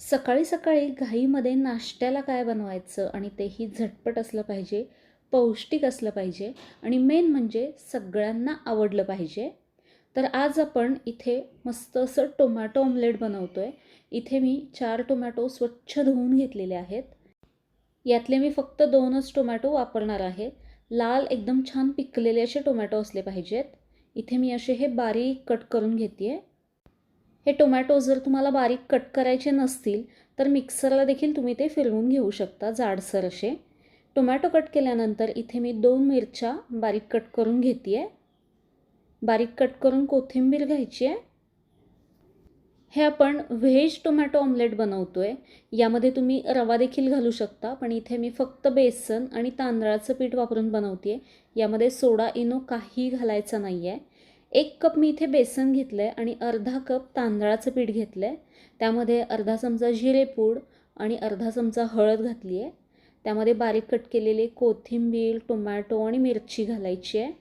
सकाळी सकाळी घाईमध्ये नाश्त्याला काय बनवायचं आणि तेही झटपट असलं पाहिजे पौष्टिक असलं पाहिजे आणि मेन म्हणजे सगळ्यांना आवडलं पाहिजे. तर आज आपण इथे मस्त असं टोमॅटो ऑमलेट बनवतो आहे इथे मी चार टोमॅटो स्वच्छ धुवून घेतलेले आहेत. यातले मी फक्त दोनच टोमॅटो वापरणार आहे. लाल एकदम छान पिकलेले असे टोमॅटो असले पाहिजेत. इथे मी असे हे बारीक कट करून घेते आहे हे टोमॅटो जर तुम्हाला बारीक कट करायचे नसतील तर मिक्सरला देखील तुम्ही ते फिरवून घेऊ शकता जाडसर असे. टोमॅटो कट केल्यानंतर इथे मी दोन मिरच्या बारीक कट करून घेते आहे बारीक कट करून कोथिंबीर घ्यायची आहे हे आपण व्हेज टोमॅटो ऑमलेट बनवतो आहे यामध्ये तुम्ही रवा देखील घालू शकता पण इथे मी फक्त बेसन आणि तांदळाचं पीठ वापरून बनवते आहे यामध्ये सोडा इनो काही घालायचा नाही आहे एक कप मी इथे बेसन घेतलं आहे आणि अर्धा कप तांदळाचं पीठ घेतलं आहे त्यामध्ये अर्धा चमचा जिरेपूड आणि अर्धा चमचा हळद घातली आहे त्यामध्ये बारीक कट केलेले कोथिंबीर टोमॅटो आणि मिरची घालायची आहे.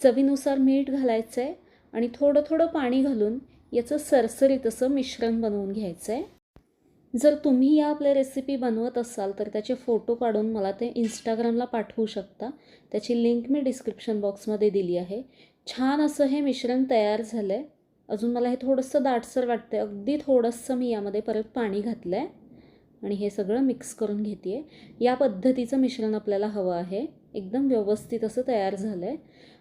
चवीनुसार मीठ घालायचं आहे आणि थोडं थोडं पाणी घालून याचं सरसरीत असं मिश्रण बनवून घ्यायचं आहे जर तुम्ही या आपल्या रेसिपी बनवत असाल तर त्याचे फोटो काढून मला ते इंस्टाग्रामला पाठवू शकता. त्याची लिंक मी डिस्क्रिप्शन बॉक्समध्ये दिली आहे. छान असं हे मिश्रण तयार झालं आहे अजून मला हे थोडंसं दाटसर वाटतं आहे अगदी थोडंसं मी यामध्ये परत पाणी घातलं आहे आणि हे सगळं मिक्स करून घेते आहे या पद्धतीचं मिश्रण आपल्याला हवं आहे. एकदम व्यवस्थित असं तयार झालं आहे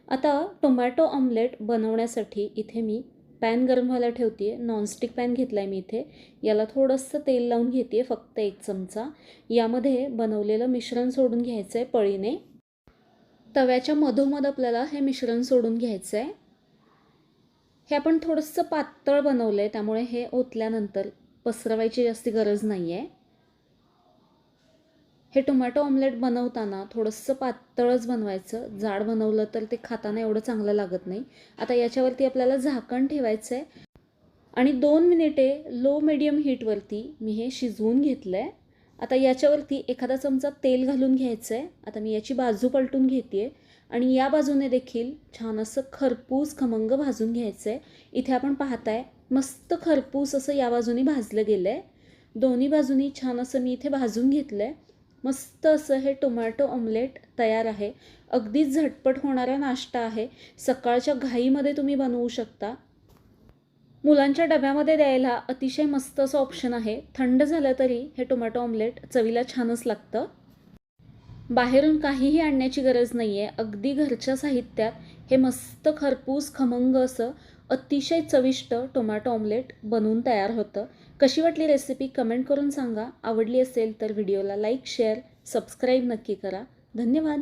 आता टोमॅटो ऑमलेट बनवण्यासाठी इथे मी पॅन गरम व्हायला ठेवते आहे नॉनस्टिक पॅन घेतला आहे मी इथे. याला थोडंसं तेल लावून घेते आहे फक्त एक चमचा. यामध्ये बनवलेलं मिश्रण सोडून घ्यायचं आहे पळीने. तव्याच्या मधोमध आपल्याला हे मिश्रण सोडून घ्यायचं आहे हे आपण थोडंसं पातळ बनवलं आहे त्यामुळे हे ओतल्यानंतर पसरवायची जास्ती गरज नाही आहे हे टोमॅटो ऑमलेट बनवताना थोडंसं पातळच बनवायचं. जाड बनवलं तर ते खाताना एवढं चांगलं लागत नाही. आता याच्यावरती आपल्याला झाकण ठेवायचं आहे आणि दोन मिनिटे लो मिडियम हीटवरती मी हे शिजवून घेतलं आहे आता याच्यावरती एखादा चमचा तेल घालून घ्यायचं आहे आता मी याची बाजू पलटून घेते आहे आणि या बाजूने देखील छान असं खरपूस खमंग भाजून घ्यायचं आहे इथे आपण पाहताय मस्त खरपूस असं या बाजूने भाजलं गेलं आहे दोन्ही बाजूनी छान असं मी इथे भाजून घेतलं आहे मस्त असं हे टोमॅटो ऑमलेट तयार आहे. अगदीच झटपट होणारा नाश्ता आहे. सकाळच्या घाईमध्ये तुम्ही बनवू शकता. मुलांच्या डब्यामध्ये द्यायला अतिशय मस्त असं ऑप्शन आहे. थंड झालं तरी हे टोमॅटो ऑमलेट चवीला छानच लागतं. बाहेरून काहीही आणण्याची गरज नाही आहे अगदी घरच्या साहित्यात हे मस्त खरपूस खमंग असं अतिशय चविष्ट टोमॅटो ऑमलेट बनवून तयार होतं. कशी वाटली रेसिपी कमेंट करून सांगा. आवडली असेल तर व्हिडिओला लाईक शेअर सबस्क्राईब नक्की करा. धन्यवाद.